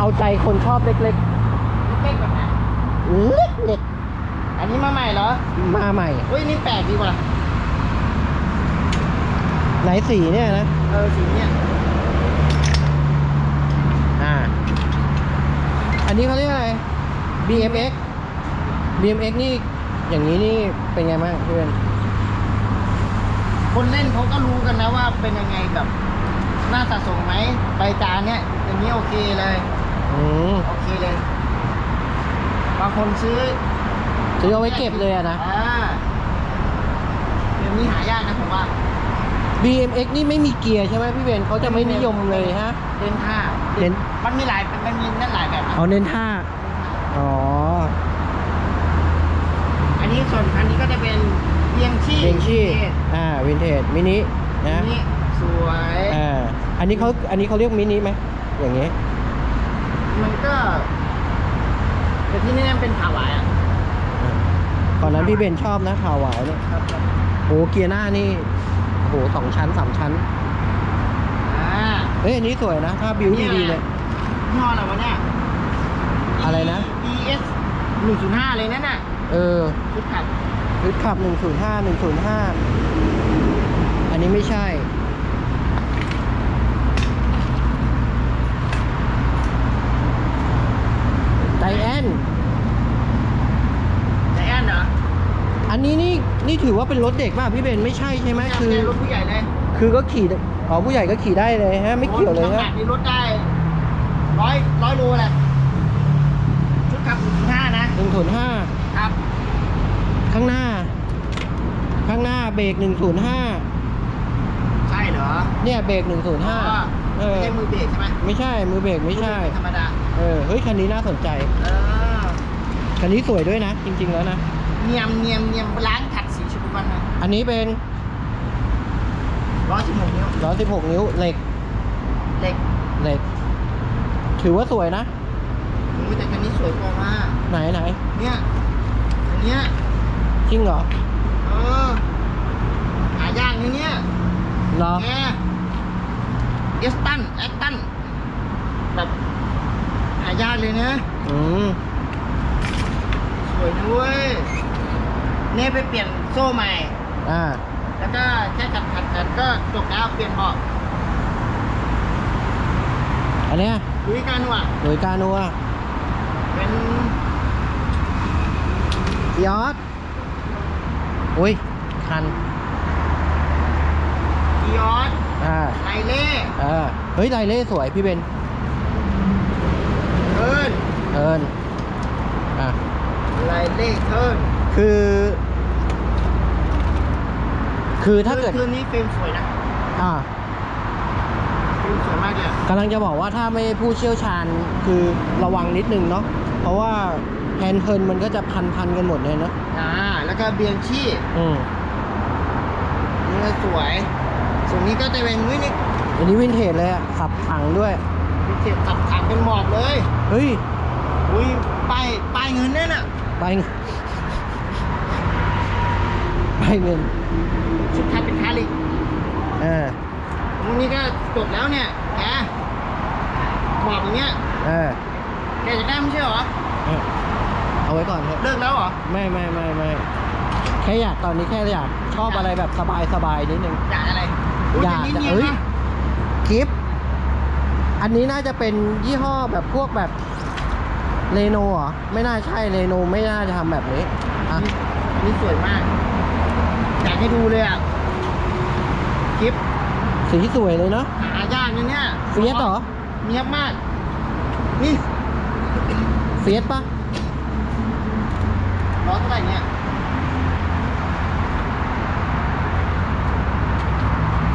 เอาใจคนชอบเล็กเล็กแบบไหนๆ เล็กอันนี้มาใหม่เหรอๆ มาใหม่เฮ้ยนี่แปลกดีว่ะไหนสีเนี่ยนะ เออสีเนี่ยอ่า อันนี้เขาเรียกอะไร BMX BMX นี่ อย่างนี้นี่เป็นไงบ้างพี่เบนคนเล่นเขาก็รู้กันนะว่าเป็นยังไงแบบน่าสะสมไหมใบจานเนี่ยอย่างนี้โอเคเลย อืมโอเคเลย บางคนซื้อซื้อเอาไว้เก็บเลยอะนะ อ่าเดี๋ยวนี้หายากนะผมว่า BMX นี่ไม่มีเกียร์ใช่ไหมพี่เบนเขาจะไม่นิยมเลยฮะเล่นท่าเล่นมันมีหลายมันมีนั่นหลายแบบนะเอาเน้นท่าอ๋ออันนี้ส่วนอันนี้ก็จะเป็นเบียงชี่เบงชี่นี่อ่าวินเทจมินินะ นี่สวย อ่า อันนี้เขาอันนี้เขาเรียกมินิไหมอย่างนี้ มันก็แต่ที่นี่มันเป็นผาหวายอะตอนนั้นพี่เบนชอบนะข่าวหวายเนี่ยครับครับโอ้เกียร์หน้านี่โอ้โหสองชั้นสามชั้นอ่าเฮ้ยอันนี้สวยนะถ้าบิวดีๆเลย ยี่ห้ออะไรวะเนี่ย อะไรนะ ES 105 เลยนั่นน่ะเออชุดขับรถขับ 105 105 อันนี้ไม่ใช่ ไดแอน ไดแอนเหรอ อันนี้นี่นี่ถือว่า เป็นรถเด็กป่ะพี่เบนไม่ใช่ใช่ไหมคือ รถผู้ใหญ่เลยคือก็ขี่ได้อ๋อผู้ใหญ่ก็ขี่ได้เลยฮะ ไม่เกี่ยวเลยโอ้น้ำหนัฮะกนี่รถได้ร้อยร้อยโลแหละชุดขับ105นะหนึ่งศูนย์ห้าครับ ข้างหน้า ข้างหน้าเบรกหนึ่งศูนย์ห้าใช่เหรอเนี่ยเบรกหนึ่งศูนย์ห้าอ๋อเออไม่ใช่มือเบรกใช่ไหมไม่ใช่มือเบรกไม่ใช่ธรรมดาเออเฮ้ยคันนี้น่าสนใจเออคันนี้สวยด้วยนะ จริง ๆ แล้วนะเนียมเนียมเนียมล้างขัดสีชมพู วันนะอันนี้เป็นร้อยสิบหกนิ้ว116 นิ้วเหล็กเหล็กเหล็ก ถือว่าสวยนะโอ้ยแต่คันนี้สวยกว่ามากไหนไหนเนี่ยอันเนี้ยจริงเหรอเออหายากนะเนี่ยเหรอแกเอสตันแอสตันแบบหายากเลยนะ อืมสวยนะเว้ยเนี่ยไปเปลี่ยนโซ่ใหม่ อ่า แล้วก็แค่ขัดขัดขัดก็จบแล้วเปลี่ยนเบาะอันเนี้ยดูที่การว่ะหน่วยกานัวเป็นยอดอุ้ย คัน กิออสอ่า ไลเล่อ่า เฮ้ย ไดเล่สวยพี่เบน เทิร์นเอินอะ ไลเล่เทิร์น คือ คือถ้าเกิดคืนนี้เฟรมสวยนะอ่าเฟรมสวยมากเลยอะกำลังจะบอกว่าถ้าไม่ผู้เชี่ยวชาญคือระวังนิดนึงเนาะเพราะว่าแฮนด์เทิร์นมันก็จะพันพันๆกันหมดเลยเนาะอ่าแล้วก็เบียงชี่อืมนี่ก็สวยส่วนนี้ก็จะเป็นวินิอันนี้วินเทจเลยอะขับถังด้วย วิเศษขับถังเป็นหมอบเลยเฮ้ยอุ้ยป้ายป้ายเงินเนี่ยน่ะไป เงินไปเงินชุดไทยเป็นคาลิกอ่าตรงนี้ก็จบแล้วเนี่ยแกหมอบอย่างเงี้ยอ่าแกจะได้ไม่ใช่เหรออะเอาไว้ก่อนเถอะเลิกแล้วเหรอไม่ไม่ไม่ไม่แค่อยากตอนนี้แค่อยากชอบอะไรแบบสบายสบายนิดนึงอยากอะไรอยากจะจะเนียนเอ้ยๆนะคลิปอันนี้น่าจะเป็นยี่ห้อแบบพวกแบบเรโนเหรอไม่น่าใช่เรโนไม่น่าจะทำแบบนี้อะนี่สวยมาก อยากให้ดูเลยอะคลิปสีสวยเลยเนาะหายากนะเนี่ยเฟียสเหรอเนียบมาก นี่เฟียสปะล้อเท่าไหร่เนี่ย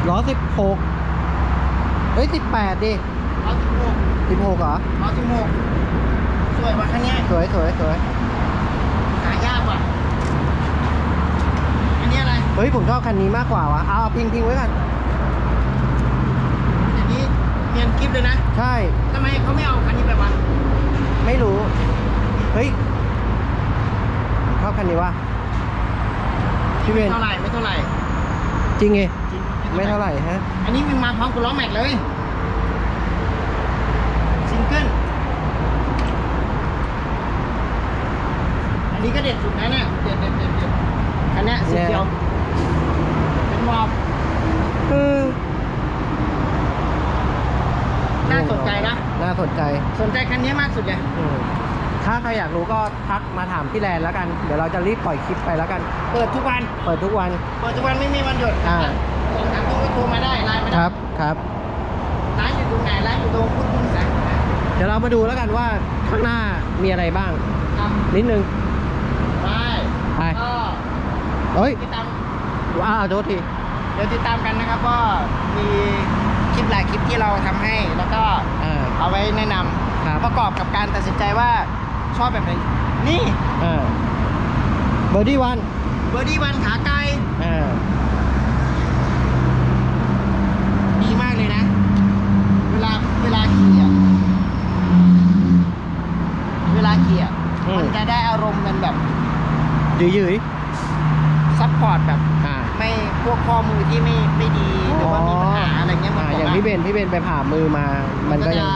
ล้อสิบหกเฮ้ยสิบแปดดิล้อสิบหกสิบหกเหรอล้อสิบหกสวยกว่าคันเนี้ยสวยสวยสวย เฮ้ยผมชอบคันนี้มากกว่าวะเอาพิงพิงไว้กัอนอย่างนี้เรียนคลิปเลยนะใช่ทำไมเขาไม่เอาคันนี้ไปวะไม่รู้ เฮ้ยชอบคันนี้วะไม่เท่าไหร่ไม่เท่าไหร่ จริงไงไม่เท่าไหร่ฮะ อันนี้วิ่มาพร้อมกับล้อแม็กเลยซิงเกิลอันนี้ก็เด็ดสุดนะเนี่ยเด็ดเด็ดเด็ดเด็ดคันนี้สีเขียว เป็นวอลเออน่าสนใจนะ น่าสนใจสนใจคันนี้มากสุดเลย อืมถ้าใครอยากรู้ก็ทักมาถามพี่แลนแล้วกัน เดี๋ยวเราจะรีบปล่อยคลิปไปแล้วกัน เปิดทุกวัน เปิดทุกวัน เปิดทุกวันไม่มีวันหยุดอ่า สองสามทุ่มก็โทรมาได้ ไลน์มาคได้รับ ครับ ร้านอยู่ตรงไหน ร้านอยู่ตรงพุทธมณฑลเดี๋ยวเรามาดูแล้วกันว่าข้างหน้ามีอะไรบ้าง ครับนิดนึงไปไปก็เฮ้ย ติดตาม ว้าวโทษทีเดี๋ยวติดตามกันนะครับก็มีคลิปหลายคลิปที่เราทำให้ แล้วก็อ่าเอาไว้แนะนครับำประกอบกับการตัดสินใจว่าชอบแบบไหนนี่อ่าเบอร์ดี้วันเบอร์ดี้วันขาไกลอ่าดีมากเลยนะ เวลาเวลาขี่อะเวลาขี่อะมันจะได้อารมณ์มันแบบ ยืยยืยซัพพอร์ตแบบๆอ่าไม่ พวกข้อมือที่ไม่ไม่ดีหรือว่ามีปัญหาอะไรเงี้ยมันอ่าบกอย่างว่าพี่เบนพี่เบนไปผ่ามือมา มันก็ยัง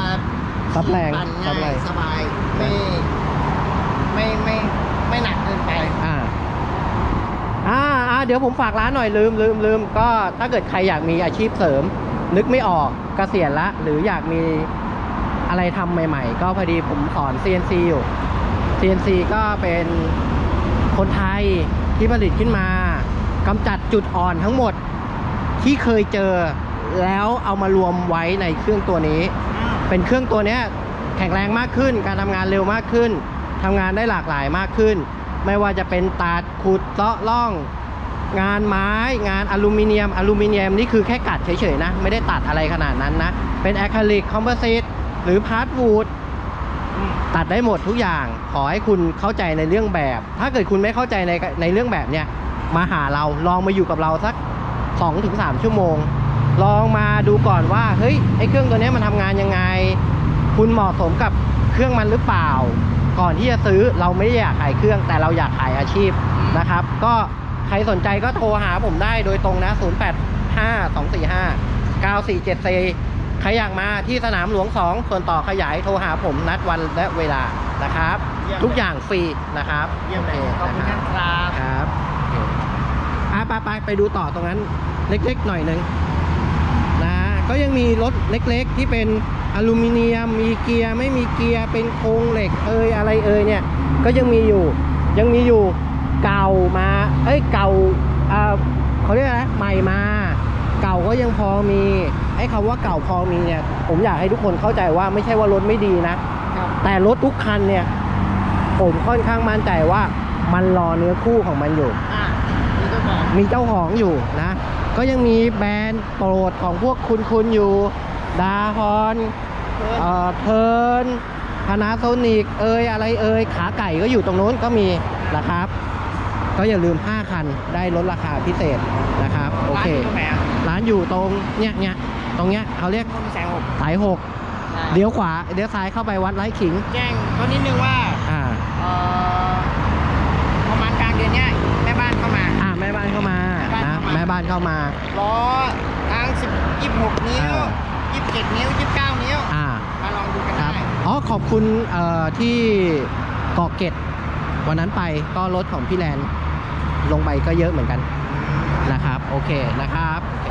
ซับแรงปั่นซับแรง่ายงสบายไม่ไม่ไม่ไม่หนักเกินไป อ่าอ่าอ่าเดี๋ยวผมฝากร้านหน่อยลืมลืมลืมก็ถ้าเกิดใครอยากมีอาชีพเสริม นึกไม่ออกเกษียณละ หรืออยากมีอะไรทำใหม่ ๆ ก็พอดีผมสอน CNC อยู่ CNC ก็เป็นคนไทยที่ผลิตขึ้นมา กำจัดจุดอ่อนทั้งหมดที่เคยเจอแล้วเอามารวมไว้ในเครื่องตัวนี้ เป็นเครื่องตัวนี้แข็งแรงมากขึ้น การทำงานเร็วมากขึ้นทำงานได้หลากหลายมากขึ้น ไม่ว่าจะเป็นตัดขุดเซาะล่อง งานไม้ งานอลูมิเนียม อลูมิเนียมนี่คือแค่กัดเฉยๆนะ ไม่ได้ตัดอะไรขนาดนั้นนะ เป็นอะคริลิกคอมโพสิตหรือพาร์ทวูดตัดได้หมดทุกอย่าง ขอให้คุณเข้าใจในเรื่องแบบ ถ้าเกิดคุณไม่เข้าใจในในเรื่องแบบเนี้ย มาหาเราลองมาอยู่กับเราสัก 2-3 ชั่วโมง ลองมาดูก่อนว่าเฮ้ยไอ้เครื่องตัวเนี้ยมันทำงานยังไง คุณเหมาะสมกับเครื่องมันหรือเปล่า ก่อนที่จะซื้อเราไม่ได้อยากขายเครื่องแต่เราอยากขายอาชีพนะครับ ก็ใครสนใจก็โทรหาผมได้โดยตรงนะ 085245 9474ใครอยากมาที่สนามหลวง 2 ส่วนต่อขยายโทรหาผมนัดวันและเวลานะครับ ทุกอย่างฟรีนะครับเยี่ยมเลยโขอบคุณนะคครัรับบครับโอเคอะ ไปไปไปดูต่อตรงนั้นเล็กๆหน่อยหนึ่งนะก็ยังมีรถเล็กๆ ที่เป็นอลูมิเนียมมีเกียร์ไม่มีเกียร์เป็นโครงเหล็กเอยอะไรเอยเนี่ยก็ยังมีอยู่ยังมีอยู่เก่ามาเอ้ยเก่าอ่าเขาเรียกอะไรนะใหม่มา เก่าก็ยังพอมีไอ้คำว่าเก่าพอมีเนี่ยผมอยากให้ทุกคนเข้าใจว่าไม่ใช่ว่ารถไม่ดีนะครับแต่รถทุกคันเนี่ย ผมค่อนข้างมั่นใจว่ามันรอเนื้อคู่ของมันอยู่อะนี่ก็บอก มีเจ้าของอยู่นะ ก็ยังมีแบรนด์โปรดของพวกคุณคุณอยู่ ดาฮอนเอ่อเทิร์นพานาโซนิกเอยอะไรเอยขาไก่ก็อยู่ตรงนู้นก็มีนะครับ ก็อย่าลืม 5 คันได้ลดราคาพิเศษนะครับ โอร้านเคอยู่ตรงไหนอะร้านอยู่ตรงเนี้ยเนี้ยตรงเนี้ยเขาเรียกต้นแสงหกสายหกเลี้ยวขวาเลี้ยวซ้ายเข้าไปวัดไร่ขิง แจ้งเขานิดนึงว่า อ่าเอ่อประมาณกลางเดือนเนี้ย แม่บ้านเข้ามานะแม่บ้านเข้ามาล้อทั้งสิบยี่สิบหกนิ้วอ่ายี่สิบเจ็ดนิ้วยี่สิบเก้านิ้วอ่ามาลองดูกันคได้รับอ๋อขอบคุณเอ่อที่เกาะเกร็ดวันนั้นไปก็รถของพี่แลนลงไปก็เยอะเหมือนกันนะครับ โอเคนะครับโอเค